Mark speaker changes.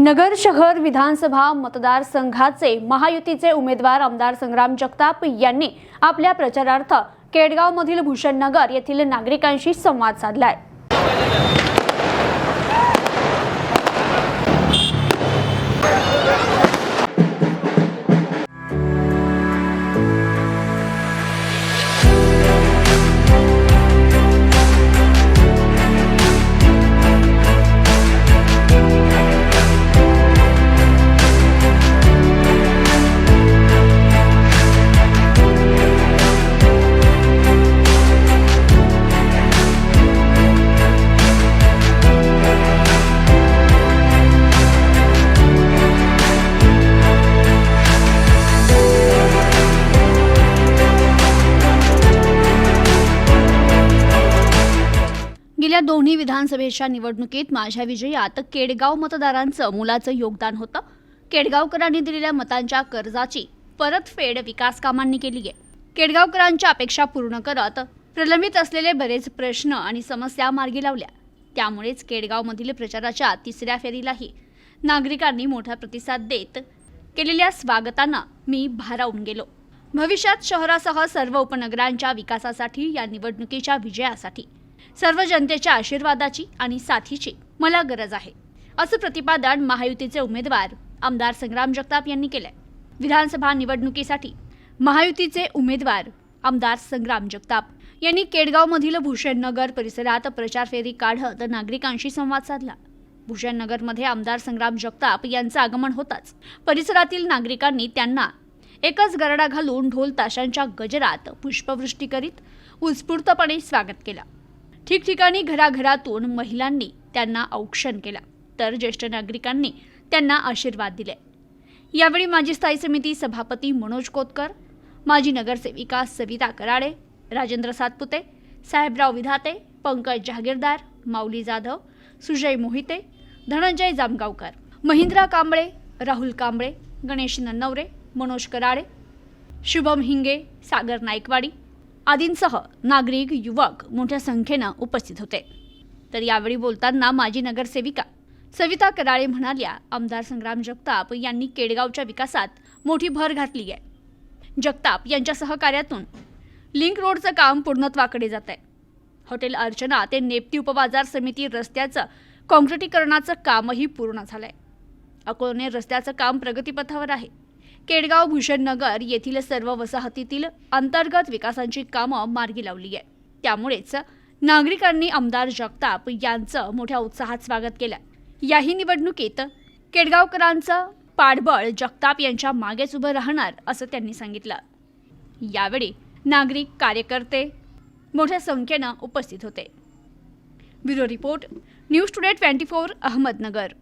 Speaker 1: नगर शहर विधानसभा मतदारसंघाचे महायुतीचे उमेदवार आमदार संग्राम जगताप यांनी आपल्या प्रचारार्थ केडगावमधील भूषणनगर येथील नागरिकांशी संवाद साधलाय. गेल्या दोन्ही विधानसभेच्या निवडणुकीत माझ्या विजयात केडगाव मतदारांचं मुलाचं योगदान होतं. केडगावकरांनी दिलेल्या मतांच्या कर्जाची परतफेड विकास कामांनी केली आहे. केडगावकरांच्या अपेक्षा पूर्ण करत प्रलंबित असलेले बरेच प्रश्न आणि समस्या मार्गी लावल्या. त्यामुळेच केडगावमधील प्रचाराच्या तिसऱ्या फेरीलाही नागरिकांनी मोठा प्रतिसाद देत केलेल्या स्वागतानं मी भारावून गेलो. भविष्यात शहरासह सर्व उपनगरांच्या विकासासाठी या निवडणुकीच्या विजयासाठी सर्व जनतेच्या आशीर्वादाची आणि साथीची मला गरज आहे असं प्रतिपादन महायुतीचे उमेदवार आमदार संग्राम जगताप यांनी केलंय. विधानसभा निवडणुकीसाठी महायुतीचे उमेदवार आमदार संग्राम जगताप यांनी केडगावमधील भूषणनगर परिसरात प्रचार फेरी काढत नागरिकांशी संवाद साधला. भूषणनगरमध्ये आमदार संग्राम जगताप यांचं आगमन होताच. परिसरातील नागरिकांनी त्यांना एकच गरडा घालून ढोल ताशांच्या गजरात पुष्पवृष्टी करीत उत्स्फूर्तपणे स्वागत केलं. ठिकठिकाणी घराघरातून महिलांनी त्यांना औक्षण केलं. तर ज्येष्ठ नागरिकांनी त्यांना आशीर्वाद दिले. यावेळी माजी स्थायी समिती सभापती मनोज कोतकर माजी नगरसेविका सविता कराडे राजेंद्र सातपुते साहेबराव विधाते पंकज जहागीरदार माऊली जाधव सुजय मोहिते धनंजय जामगावकर महिंद्रा कांबळे राहुल कांबळे गणेश नन्नवरे मनोज कराडे शुभम हिंगे सागर नाईकवाडी आदींसह नागरिक युवक मोठ्या संख्येनं उपस्थित होते. तर यावेळी बोलताना माजी नगरसेविका सविता कराळे म्हणाल्या आमदार संग्राम जगताप यांनी केडगावच्या विकासात मोठी भर घातली आहे. जगताप यांच्या सहकार्यातून लिंक रोडचं काम पूर्णत्वाकडे जात आहे हॉटेल अर्चना ते नेपती उपबाजार समिती रस्त्याचं काँक्रिटीकरणाचं कामही पूर्ण झालंय. अकोले रस्त्याचं काम प्रगतीपथावर आहे. केडगाव भूषणनगर येथील सर्व वसाहतीतील अंतर्गत विकासांची कामं मार्गी लावली आहे त्यामुळेच नागरिकांनी आमदार जगताप यांचं मोठ्या उत्साहात स्वागत केलं. याही निवडणुकीत केडगावकरांचं पाठबळ जगताप यांच्या मागेच उभं राहणार असं त्यांनी सांगितलं. यावेळी नागरिक कार्यकर्ते मोठ्या संख्येनं उपस्थित होते. Bureau report news today twenty four Ahmednagar.